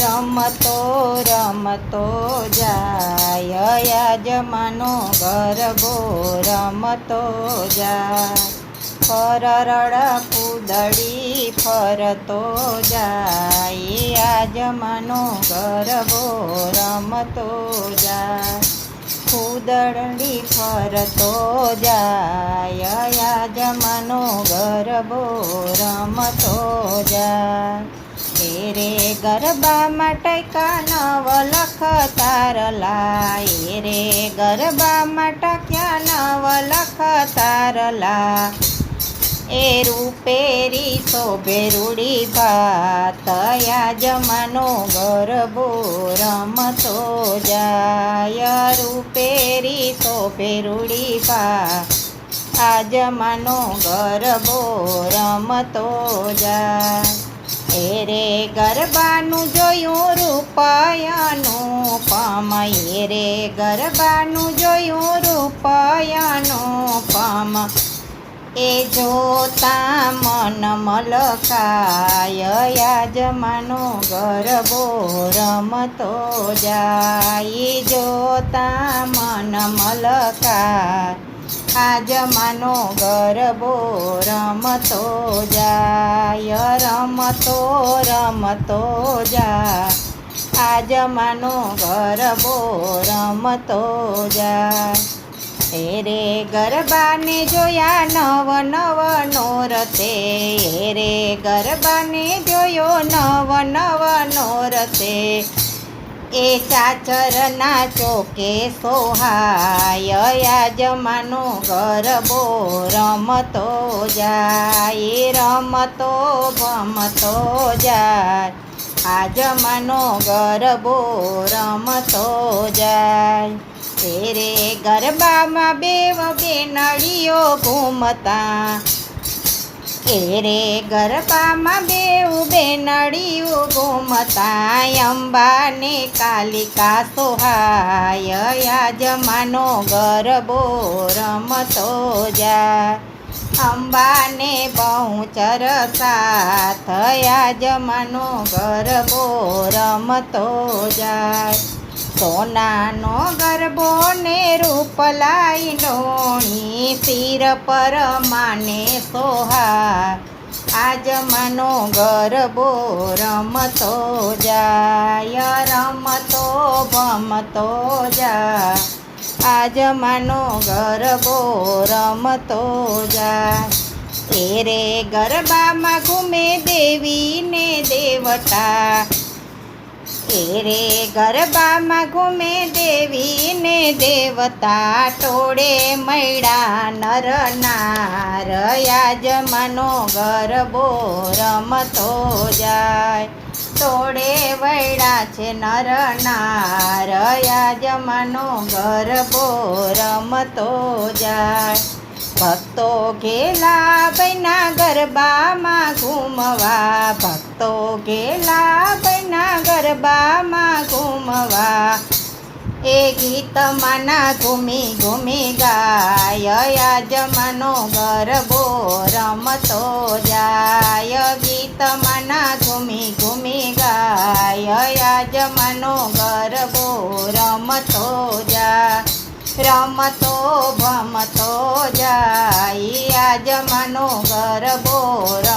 રમતો રમતો જાય યજમાનો ગરબો રમતો જાય. ફરરડ કુદડી ફરતો જાય યજમાનો ગરબો રમતો જાય. કુદડી ફરતો જાય યજમાનો ગરબો રમતો જાય. ગરબામાં ટકા નવ લખ તારલા એ રે? ગરબામાં ટક્યા નવ લખ તારલા એ રૂપેરી શોભે રૂડી ભાત જમાનો ગરબો રમતો જાય. રૂપેરી શોભે રૂડી આ આજમાનો ગરબો રમતો જાય. એ રે ગરબાનું જોયું રૂપાયાનું પમ. એ રે ગરબાનું જોયું રૂપાયાનું પમ. એ જોતા મન મલકાય યાજમાનો ગરબો રમતો જાય. જોતા મન મલકાય આજમાનો ગરબો રમતો જાય, રમતો રમતો જાય. આજમાનો ગરબો રમતો જા એ રે ગરબાને જોયા નવ નવ નોરતે એ રે ગરબાને જોયો નવ નવ નોરતે. એ ચાચરના ચોકે સોહાય યાજમાનો ગરબો રમતો જાય રમતો ભમતો જાય. આજમાનો ગરબો રમતો જાય. એ રે ગરબામાં વગે નળીઓ ઘૂમતા એ રે ગરબામાં બેઉ બેનડીયું ઘૂમતા અંબાને કાલિકા સોહાય જમાનો ગરબો રમતો જા. અંબાને બહુ ચરસા થયા જમાનો ગરબો રમતો જાય સોનાનો ગરબો ને રૂપલાઈ ડોણી શિર પર માને સોહા આજ મનો ગરબો રમતો જાય, રમતો ભમતો જા આજ મનો ગરબો રમતો જાય. તેરે ગરબામાં ઘૂમે દેવીને દેવતા એ ગરબામાં ઘૂમે દેવી ને દેવતા ટોળે મૈડા નર નાર યાજમાનો ગરબો રમતો જાય. તોડે વૈડા છે નર નાર યાજમાનો ગરબો રમતો જાય. ભક્તો ઘેલા બૈના ગરબામાં ઘૂમવા, ભક્તો ઘેલા ગરબામાં ઘૂમવા. એ ગીતમાં ના ઘૂમી ઘૂમી ગાય યાજમાનો ગરબો રમતો જાય. ગીતમાં ના ઘૂમી ઘૂમી ગાય યાજમાનો ગરબો રમતો જા રમતો ભમતો જાય આજમાનો ગરબો રમતો જાય